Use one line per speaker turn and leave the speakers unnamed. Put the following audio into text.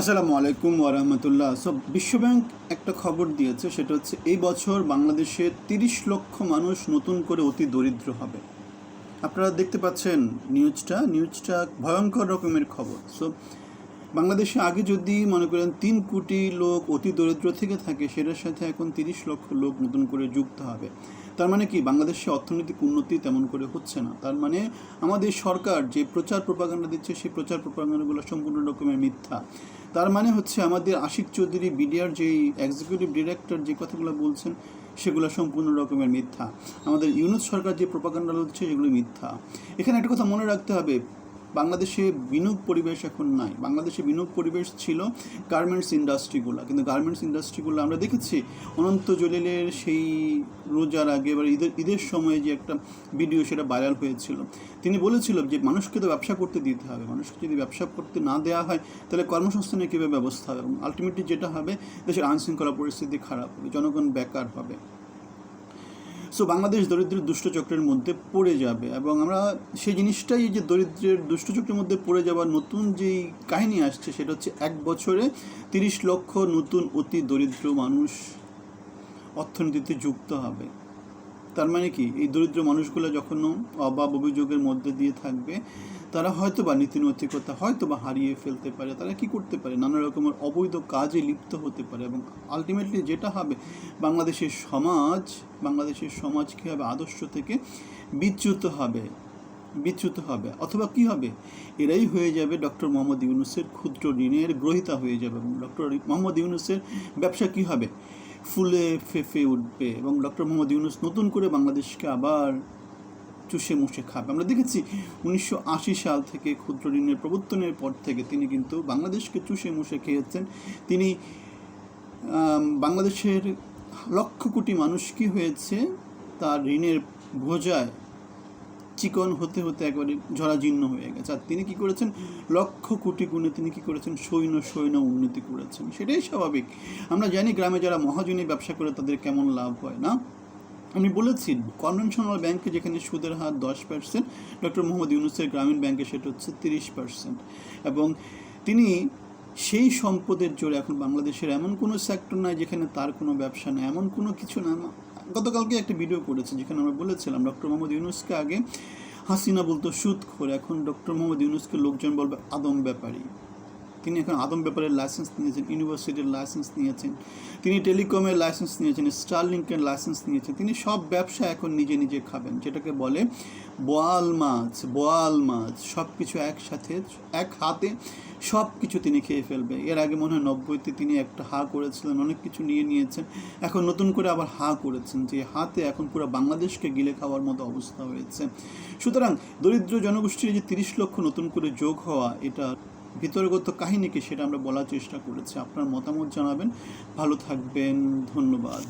আসসালামু আলাইকুম ওরহমতুল্লাহ সো বিশ্বব্যাংক একটা খবর দিয়েছে, সেটা হচ্ছে এই বছর বাংলাদেশে তিরিশ লক্ষ মানুষ নতুন করে অতি দরিদ্র হবে। আপনারা দেখতে পাচ্ছেন নিউজটা। নিউজটা ভয়ঙ্কর রকমের খবর। সো বাংলাদেশে আগে যদি মনে করেন তিন কোটি লোক অতি দরিদ্র থেকে থাকে, সেটার সাথে এখন তিরিশ লক্ষ লোক নতুন করে যুক্ত হবে। তার মানে কি? বাংলাদেশে অর্থনৈতিক উন্নতি তেমন করে হচ্ছে না। তার মানে আমাদের সরকার যে প্রচার প্রপাগান্ডা দিচ্ছে, সেই প্রচার প্রপাগান্ডাগুলো সম্পূর্ণ রকমের মিথ্যা। তার মানে হচ্ছে আমাদের আশিক চৌধুরী, বিডিআর যেই এক্সিকিউটিভ ডিরেক্টর যে কথাগুলো বলছেন, সেগুলো সম্পূর্ণ রকমের মিথ্যা। আমাদের ইউনুস সরকার যে প্রপাগান্ডা হচ্ছে সেগুলো মিথ্যা। এখানে একটা কথা মনে রাখতে হবে। বাংলাদেশে বিনিয়োগ পরিবেশ এখন নাই। বাংলাদেশে বিনিয়োগ পরিবেশ ছিল গার্মেন্টস ইন্ডাস্ট্রিগুলো কিন্তু গার্মেন্টস ইন্ডাস্ট্রিগুলো আমরা দেখেছি, অনন্ত জলিলের সেই রোজার আগে এবার ঈদের ঈদের সময়ে যে একটা ভিডিও সেটা ভাইরাল হয়েছিল। তিনি বলেছিল যে মানুষকে তো ব্যবসা করতে দিতে হবে। মানুষকে যদি ব্যবসা করতে না দেওয়া হয়, তাহলে কর্মসংস্থানের কীভাবে ব্যবস্থা হবে? এবং আলটিমেটলি যেটা হবে, দেশের আইনশৃঙ্খলা পরিস্থিতি খারাপ হবে, জনগণ বেকার হবে। সো বাংলাদেশ দরিদ্রের দুষ্টচক্রের মধ্যে পড়ে যাবে এবং আমরা সেই জিনিসটাই যে দরিদ্রের দুষ্টচক্রের মধ্যে পড়ে যাওয়ার নতুন যেই কাহিনী আসছে, সেটা হচ্ছে এক বছরে তিরিশ লক্ষ নতুন অতি দরিদ্র মানুষ অর্থনীতিতে যুক্ত হবে। তার মানে কি? এই দরিদ্র মানুষগুলো যখন অভাব অভিযোগের মধ্যে দিয়ে থাকবে তারা হয়তো বা নীতি নৈতিকতা হয়তো বা হারিয়ে ফেলতে পারে, তারা কি করতে পারে? নানা রকমের অবৈধ কাজে লিপ্ত হতে পারে এবং আলটিমেটলি যেটা হবে, বাংলাদেশের সমাজ বাংলাদেশের সমাজ কী হবে? আদর্শ থেকে বিচ্যুত হবে বিচ্যুত হবে। অথবা কি হবে? এরাই হয়ে যাবে ডক্টর মোহাম্মদ ইউনুসের ক্ষুদ্র ঋণের গ্রহিতা হয়ে যাবে এবং ডক্টর মোহাম্মদ ইউনুসের ব্যবসা কি হবে? ফুলে ফেফে উঠবে এবং ডক্টর মোহাম্মদ ইউনুস নতুন করে বাংলাদেশকে আবার চুষে মুষে খাবে। আমরা দেখেছি উনিশশো আশি সাল থেকে ক্ষুদ্র ঋণের প্রবর্তনের পর থেকে তিনি কিন্তু বাংলাদেশকে চুষে মুষে খেয়েছেন। তিনি বাংলাদেশের লক্ষ কোটি মানুষ কি হয়েছে তার ঋণের বোঝায় চিকন হতে হতে একবারে জরাজীর্ণ হয়ে গেছে। আর তিনি কি করেছেন? লক্ষ কোটি গুণে তিনি কি করেছেন? সৈন্য সৈন্য উন্নতি করেছেন। সেটাই স্বাভাবিক। আমরা জানি গ্রামে যারা মহাজনী ব্যবসা করে তাদের কেমন লাভ হয় না? আমি বলেছি, কনভেনশনাল ব্যাংকে যেখানে সুদের হার দশ পার্সেন্ট ডক্টর মোহাম্মদ ইউনুসের গ্রামীণ ব্যাংকে সেটা হচ্ছে তিরিশ পার্সেন্ট এবং তিনি সেই সম্পদের জোরে এখন বাংলাদেশের এমন কোনো সেক্টর নাই যেখানে তার কোনো ব্যবসা নেই, এমন কোনো কিছু না গতকালকে একটা ভিডিও করেছে যেখানে আমরা বলেছিলাম, ডক্টর মোহাম্মদ ইউনুসকে আগে হাসিনা বলতো সুদ করে এখন ডক্টর মোহাম্মদ ইউনুসকে লোকজন বলবে আদম ব্যাপারী। তিনি এখন আদম ব্যাপারের লাইসেন্স নিয়েছেন ইউনিভার্সিটির লাইসেন্স নিয়েছেন, তিনি টেলিকমের লাইসেন্স নিয়েছেন স্টারলিংকের লাইসেন্স নিয়েছেন, তিনি সব ব্যবসা এখন নিজে নিজে খাবেন, যেটাকে বলে বোয়াল মাছ বোয়াল মাছ সব কিছু একসাথে, এক হাতে সব কিছু তিনি খেয়ে ফেলবে। এর আগে মনে হয় নব্বইতে তিনি একটা হা করেছিলেন, অনেক কিছু নিয়ে নিয়েছেন, এখন নতুন করে আবার হা করেছেন, যে হাতে এখন পুরো বাংলাদেশকে গিলে খাওয়ার মতো অবস্থা হয়েছে। সুতরাং দরিদ্র জনগোষ্ঠীর যে তিরিশ লক্ষ নতুন করে যোগ হওয়া, এটা ভিতরগত কাহিনীকে সেটা আমরা বলার চেষ্টা করেছি। আপনার মতামত জানাবেন। ভালো থাকবেন। ধন্যবাদ।